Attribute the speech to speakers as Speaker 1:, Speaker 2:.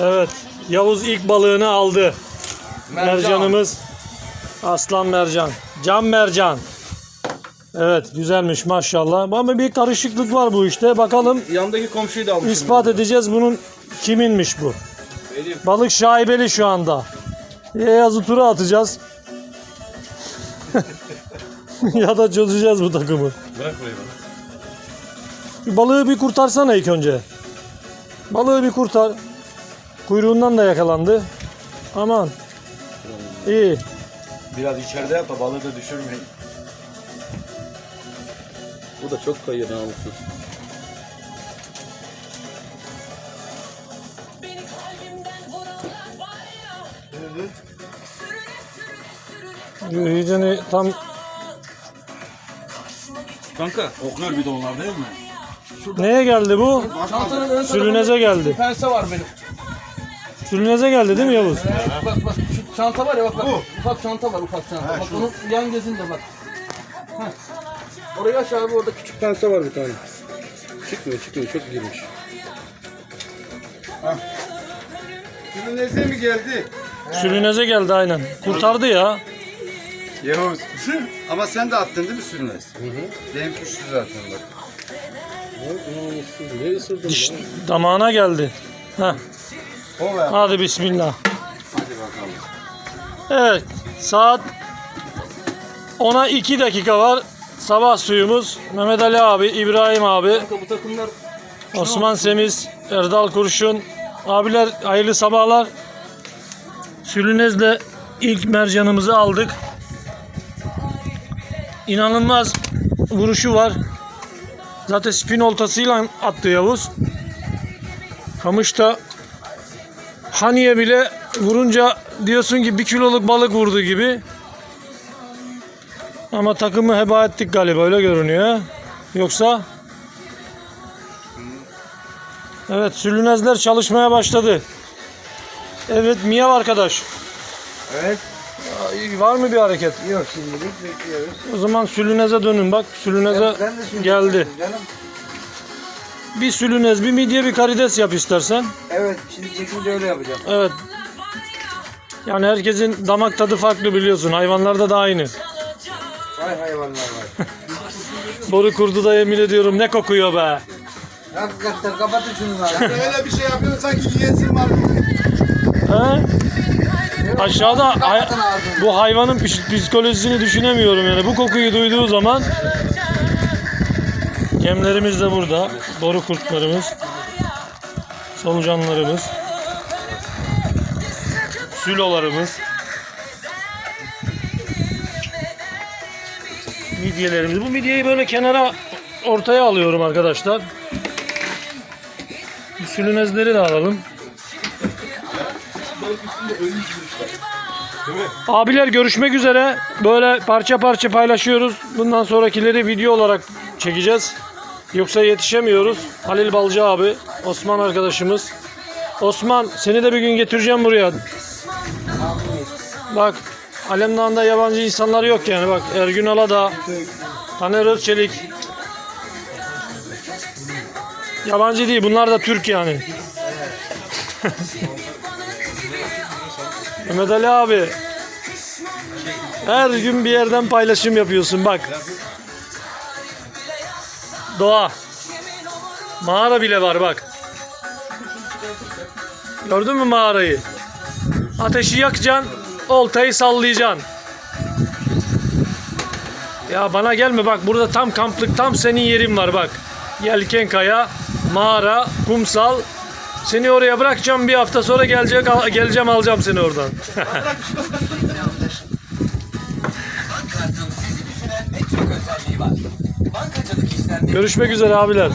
Speaker 1: Evet. Yavuz ilk balığını aldı. Mercanımız aslan mercan. Cam mercan. Evet güzelmiş maşallah. Ama bir karışıklık var bu işte. Bakalım
Speaker 2: Yandaki komşuyu da almışım.
Speaker 1: ispat edeceğiz bunun kiminmiş bu.
Speaker 2: Benim.
Speaker 1: Balık şaibeli şu anda. Ya yazı tura atacağız. ya da çözeceğiz bu takımı.
Speaker 2: Bırak burayı bana.
Speaker 1: Balığı bir kurtarsana ilk önce. Balığı bir kurtar. Kuyruğundan da yakalandı. Aman. İyi.
Speaker 3: Biraz içeride yap da balığı da düşürmeyin.
Speaker 2: Bu da çok kayıyor namussuz.
Speaker 1: İyice tam
Speaker 2: Kanka.
Speaker 3: Kokuyor bir de onlar değil mi?
Speaker 1: neye geldi bu?
Speaker 2: Çantanın ön
Speaker 1: Sürüneze geldi.
Speaker 2: Bir pense var benim.
Speaker 1: Sürüneze geldi değil mi Yavuz?
Speaker 2: Bak bak şu çanta var ya bak bak. Ufak çanta var ufak çanta. bak onun yan gözünde bak. Heh. Oraya aç abi orada küçük pense var bir tane. Çıkmıyor çıkmıyor çok girmiş.
Speaker 3: Sürüneze mi geldi?
Speaker 1: Sürüneze geldi aynen. Kurtardı ya.
Speaker 3: Yavuz. Ama sen de attın değil mi sürünez? Hı hı. Benim kuştu zaten bak.
Speaker 2: Ne ısırdın
Speaker 1: Diş damağına geldi. Heh. Hadi bismillah.
Speaker 3: Hadi bakalım.
Speaker 1: Evet. Saat 10'a 2 dakika var. Sabah suyumuz. Mehmet Ali abi, İbrahim abi,
Speaker 2: Kanka bu takımlar
Speaker 1: Osman Semiz, Erdal Kurşun. Abiler hayırlı sabahlar. Sülünez'le ilk mercanımızı aldık. İnanılmaz vuruşu var. Zaten spin oltasıyla attı Yavuz. Kamışta Haniye bile vurunca diyorsun ki bir kiloluk balık vurdu gibi. Ama takımı heba ettik galiba öyle görünüyor. Yoksa Evet sülünezler çalışmaya başladı. Evet Miyav arkadaş.
Speaker 3: Evet.
Speaker 1: Var mı bir hareket?
Speaker 3: Yok şimdilik bekliyoruz.
Speaker 1: O zaman sülüneze dönün bak. Sülüneze
Speaker 3: Ben şimdi
Speaker 1: geldi.
Speaker 3: Canım.
Speaker 1: Bir sülünez, bir midye, bir karides yap istersen.
Speaker 3: Evet şimdi çekince öyle yapacağım.
Speaker 1: Evet. Yani herkesin damak tadı farklı biliyorsun. Hayvanlarda da aynı.
Speaker 3: Vay hayvanlar var.
Speaker 1: Boru kurdu da yemin ediyorum ne kokuyor be.
Speaker 3: Hakikaten kapatın şunu lan.
Speaker 4: Öyle bir şey yapıyorsun sanki yiyesin var.
Speaker 1: He? Aşağıda hay- bu hayvanın psikolojisini düşünemiyorum yani. Bu kokuyu duyduğu zaman Yemlerimiz de burada. Boru kurtlarımız. Solucanlarımız. Sülolarımız. Midyelerimiz. Bu midyeyi böyle kenara ortaya alıyorum arkadaşlar. Sülünezleri de alalım. Abiler görüşmek üzere. Böyle parça parça paylaşıyoruz. Bundan sonrakileri video olarak çekeceğiz. Yoksa yetişemiyoruz. Halil Balcı abi, Osman arkadaşımız. Osman seni de bir gün getireceğim buraya. Bak Alemdağ'da yabancı insanlar yok yani. Bak Ergün Aladağ, Taner Özçelik. Yabancı değil bunlar da Türk yani. Mehmet Ali abi. Her gün bir yerden paylaşım yapıyorsun bak. Doğa. Mağara bile var bak. Gördün mü mağarayı? Ateşi yakacaksın, oltayı sallayacaksın. Ya bana gelme bak burada tam kamplık tam senin yerin var bak. Yelken kaya, mağara, kumsal. Seni oraya bırakacağım bir hafta sonra gelecek geleceğim alacağım seni oradan. Görüşmek üzere abiler.